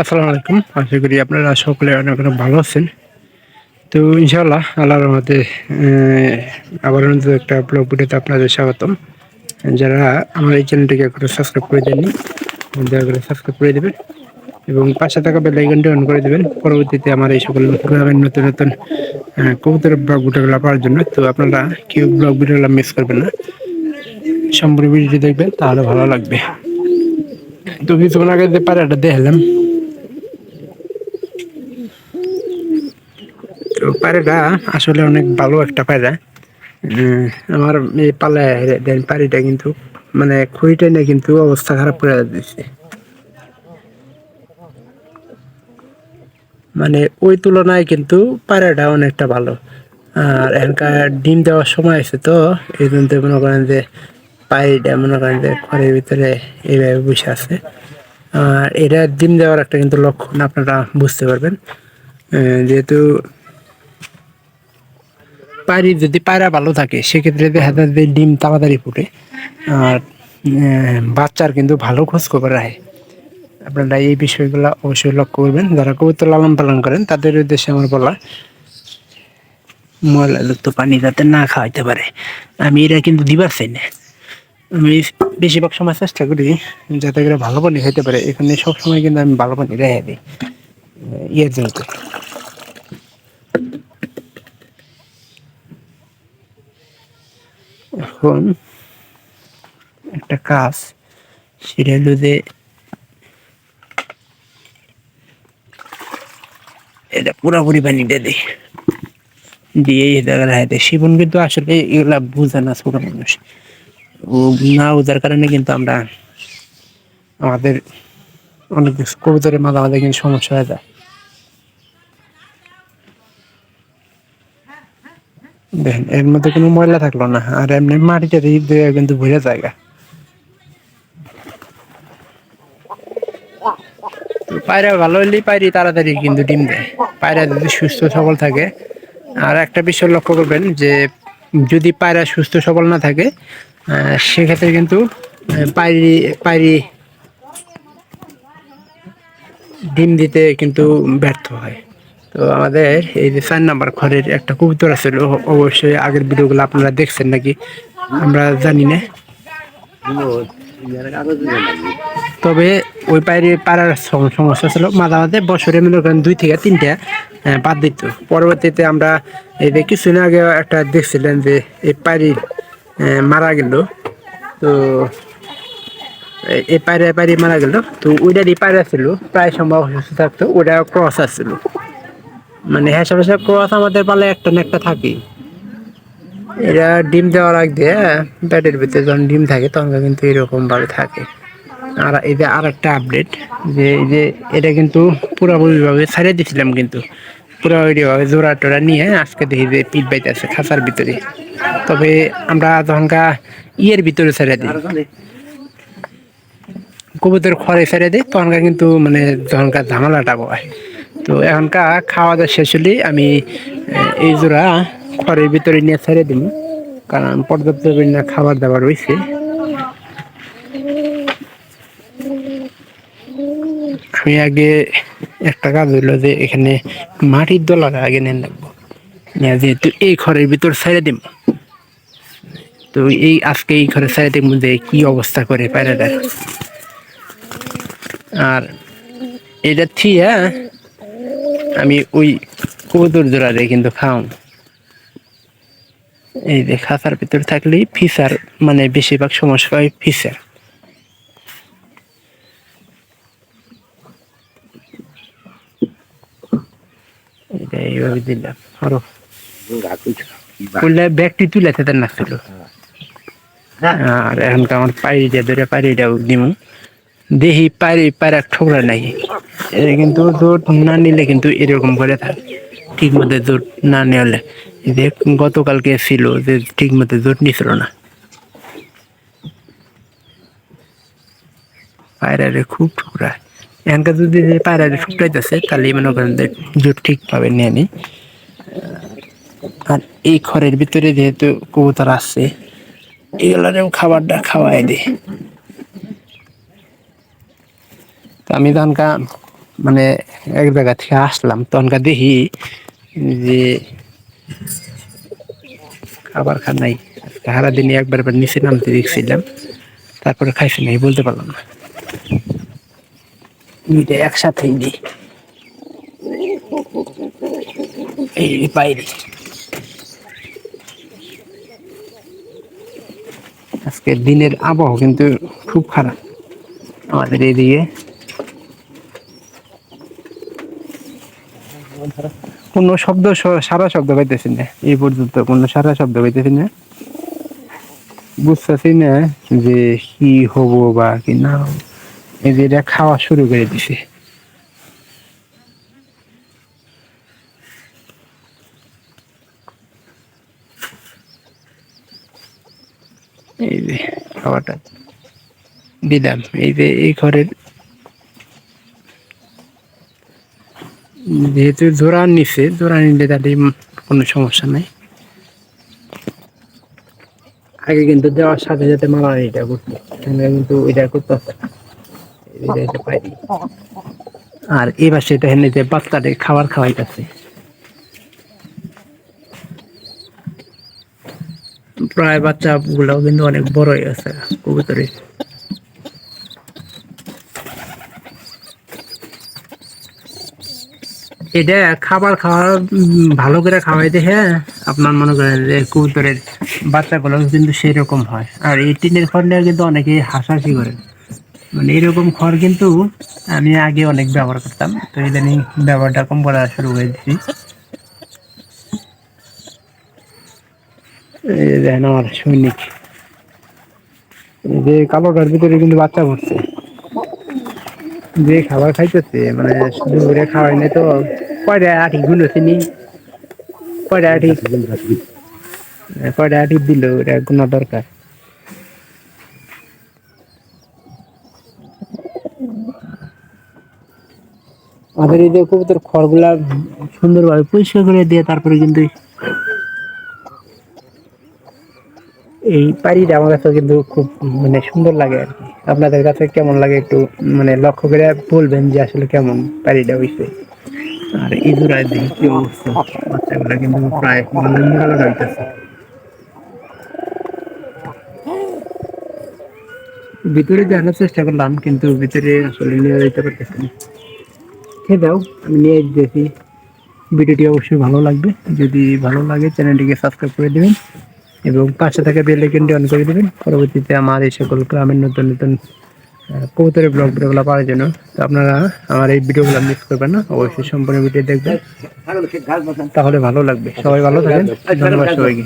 আসসালামু আলাইকুম। আশা করি আপনারা সকলে অনেক অনেক ভালো আছেন। তো ইনশাআল্লাহ আল্লাহর রহমতে আবার নতুন একটা ব্লগ ভিডিওতে আপনাদের স্বাগতম। যারা আমার এই চ্যানেলটিকে এখনও সাবস্ক্রাইব করে দেননি, দয়া করে সাবস্ক্রাইব করে দেবেন এবং পাশে থাকা বেল আইকনটি অন করে দেবেন। পরবর্তীতে আমার এই সকল নতুন নতুন নতুন কবুতরের ব্লগ ভিডিওগুলো পাওয়ার জন্য, তো আপনারা কেউ ব্লগ ভিডিওগুলো মিস করবেন না। সম্পূর্ণ ভিডিওটি দেখবেন, তাহলে ভালো লাগবে। তো কিছুক্ষণ আগে যে পাড়াটা দেখলাম তো পায়রাটা আসলে অনেক ভালো একটা পায়রা। আমার এই পালায় দেন পাড়িটা কিন্তু মানে খুঁড়িটা নিয়ে কিন্তু অবস্থা খারাপ করে দিচ্ছে মানে ওই তুলনায় কিন্তু পায়রাটা অনেকটা ভালো। আর এখানকার ডিম দেওয়ার সময় আছে তো, এই জন্য মনে করেন যে পায়রিটা মনে করেন যে ঘরের ভিতরে এইভাবে বসে আছে। আর এটা ডিম দেওয়ার একটা কিন্তু লক্ষণ, আপনারা বুঝতে পারবেন। যেহেতু পায়রি যদি পায়রা ভালো থাকে, সেক্ষেত্রে দেখা যায় যে ডিম তাড়াতাড়ি ফুটে। আর বাচ্চার কিন্তু ভালো খোঁজ খবর রাখে আপনারা এই বিষয়গুলো অবশ্যই লক্ষ্য করবেন। যারা কবুতর লালন পালন করেন, তাদের উদ্দেশ্যে আমার বলা, ময়লা যুক্ত পানি যাতে না খাওয়াইতে পারে। আমি এটা কিন্তু দিবার চাই না। আমি বেশিরভাগ সময় চেষ্টা করি যাতে করে ভালো পানি খাইতে পারে। এখানে সব সময় কিন্তু আমি ভালো পানি রেখে দিই। ইয়ের জন্য এখন একটা কাজ, সেটা হলো এটা পুরোপুরি পানিটা দিই। দিয়ে এই শিবন কিন্তু আসলে এগুলা বুঝে না ছোট মানুষ। ও না বোঝার কারণে কিন্তু আমরা আমাদের অনেক কবুতরের মাঝে আমাদের কিন্তু সমস্যা হয়ে যায়। দেখেন এর মধ্যে কোনো ময়লা থাকল না, আর এমনি মাটিতে দিয়ে কিন্তু ভরে জায়গা। পায়রা ভালো হলেই পায়রি তাড়াতাড়ি কিন্তু ডিম দেয়। পায়রা যদি সুস্থ সবল থাকে, আর একটা বিষয় লক্ষ্য করবেন যে, যদি পায়রা সুস্থ সবল না থাকে সেক্ষেত্রে কিন্তু পায়রি পায়রি ডিম দিতে কিন্তু ব্যর্থ হয়। তো আমাদের এই যে চার নাম্বার ঘরের একটা কবুতর আছে অবশ্যই আগের ভিডিওগুলো আপনারা দেখছেন নাকি? আমরা জানি না। তবে ওই পায়ের পাড়ার সমস্যা ছিল, মাঝে মাঝে বছরে মনে করেন দুই থেকে তিনটা বাদ দিত। পরবর্তীতে আমরা এই যে কিছুদিন আগে একটা দেখছিলেন যে এই পায়রি মারা গেল। তো এই- পায়রা পায়রি মারা গেল। তো ওইটারই পায়রা ছিল, প্রায় সম্ভব অসুস্থ থাকতো ওটা ক্রস আসছিল। মানে হিসাব হিসাব ক্রস আমাদের পালে একটা না একটা থাকেই এরা ডিম দেওয়ার আগ দিয়ে ব্যাটের ভিতরে যখন ডিম থাকে তখন কিন্তু এরকম ভাবে থাকে। আর এই যে আর একটা আপডেট যে এই যে এটা কিন্তু পুরোপুরিভাবে ছাড়িয়ে দিয়েছিলাম কিন্তু। পুরোপুরিভাবে জোড়া টোড়া নিয়ে আজকে দেখি যে পিট বাইতেছে খাঁচার ভিতরে। তবে আমরা যখনকার ইয়ের ভিতরে ছেড়ে দিই, কবুতর খড়ে ছেড়ে দিই তখনকার কিন্তু মানে তখনকার ঝামেলাটা হয়। তো এখনকার খাওয়া দাওয়া শেষ হলেই আমি এই জোড়া খড়ের ভিতরে নিয়ে ছেড়ে দিব, কারণ পর্যাপ্ত পরিমাণে খাবার দাবার রয়েছে। আমি আগে একটা কাজ হইল যে এখানে মাটির দলাটা আগে নেন লাগবো যেহেতু এই ঘরের ভিতর ছেড়ে দিব, তো এই আজকে এই ঘরে ছেড়ে দিব যে কি অবস্থা করে পায়রাটার। আর এটা থিয়া আমি ওই কবুতর জোড়ারে কিন্তু খাওয়াম। এই যে খাঁচার ভিতর থাকলেই ফিসার মানে বেশিরভাগ সমস্যা হয় ফিসার এইভাবে দিলাম। আরও করলে ব্যাগটি তুলে নাচছিল আর এখনকার আমার পায়রিটা ধরে পায়রিটাও দিমু। দেখি পায়রি পায়রা ঠোকরা নাই। এটা কিন্তু জোর না নিলে কিন্তু এরকম করে থাকে। ঠিক মতো জোর না নেওয়ালে যে গতকালকে ছিল যে ঠিক মতো জোর নিছিল না। পায়রারে খুব ঠুকরায় এখানকার যদি যে পায়রারে ঠুকরাইতেছে, তাহলে মনে করেন যে জোর ঠিকভাবে নেয় নি আর এই ঘরের ভিতরে যেহেতু কবুতর আছে, এগুলারেও খাবারটা খাওয়াই দিই তো আমি তখনকার মানে এক জায়গা থেকে আসলাম তখনকার দেখি যে খাবার খান নাই সারাদিনই একবার একবার নিচে নামতে দেখছিলাম, তারপরে খাইছি নাই বলতে পারলাম না। দুইটা একসাথেই দিই এই আজকে দিনের আবহাওয়া কিন্তু খুব খারাপ। আমাদের এদিকে কোনো শব্দ সারা শব্দ পাইতেছি না। এই পর্যন্ত কোনো সারা শব্দ পাইতেছি না। বুঝতেছি না যে কি হব বা কি না। এই যে খাওয়া শুরু করে দিছে। এই যে খাওয়াটা দিলাম। এই যে এই ঘরের যেহেতু জোড়া নিছে, জোড়া নিলে তাহলে কোনো সমস্যা নাই। আগে কিন্তু দেওয়ার সাথে সাথে মারামারিটা করতো এখানে কিন্তু এটা করতেছে না। এটা এটা আর এবার সেটা হেনে যে বাচ্চাদের খাবার খাওয়াইতেছে। প্রায় বাচ্চা গুলাও কিন্তু অনেক বড় হয়ে গেছে কবুতরের। এটা খাবার খাওয়ার ভালো করে খাওয়াই দেখে আপনার মনে করেন যে কবুতরের বাচ্চাগুলো কিন্তু সেরকম হয়। আর এই টিনের খড় নিয়ে কিন্তু অনেকে হাসাহাসি করে। মানে এরকম খড় কিন্তু আমি আগে অনেক ব্যবহার করতাম। তো ইদানিং ব্যবহারটা কম করা শুরু করে দিচ্ছি দেখেন আমার সৈনিক। যে কালোটার ভিতরে কিন্তু বাচ্চা পড়ছে। যে খাবার খাইতেছে মানে শুধু করে খাওয়াই নাই তো। কয়টা আটি গুলো চিনি। কয়টা আটি। কয়টা আটি দিল এটা গুণা দরকার। আমাদের এই যে কবুতর খড়গুলা সুন্দরভাবে পরিষ্কার করে দিয়ে তারপরে কিন্তু এই পাড়িটা আমার কাছে কিন্তু খুব মানে সুন্দর লাগে আর কি। আপনাদের কাছে কেমন লাগে একটু মানে লক্ষ্য করে বলবেন যে আসলে কেমন পাড়িটা হইছে? আর জোড়ায় দেখি কি অবস্থা। বাচ্চাগুলো কিন্তু প্রায় মানে মোড়ানো হইতেছে ভিতরে জানার চেষ্টা করলাম, কিন্তু ভিতরে আসলে নিয়ে যেতে পারতেছি না। খেয়ে দাও, আমি নিয়ে দিয়েছি ভিডিওটি অবশ্যই ভালো লাগবে। যদি ভালো লাগে, চ্যানেলটিকে সাবস্ক্রাইব করে দেবেন এবং পাশে থাকা বেল আইকনটি অন করে দেবেন। পরবর্তীতে আমার এই সকল গ্রামের নতুন নতুন কবুতরের ব্লগ ভিডিওগুলো পাওয়ার জন্য। তো আপনারা আমার এই ভিডিওগুলো মিস করবেন না। অবশ্যই সম্পূর্ণ ভিডিও দেখবেন। তাহলে ভালো লাগবে। সবাই ভালো থাকেন। ধন্যবাদ সবাইকে।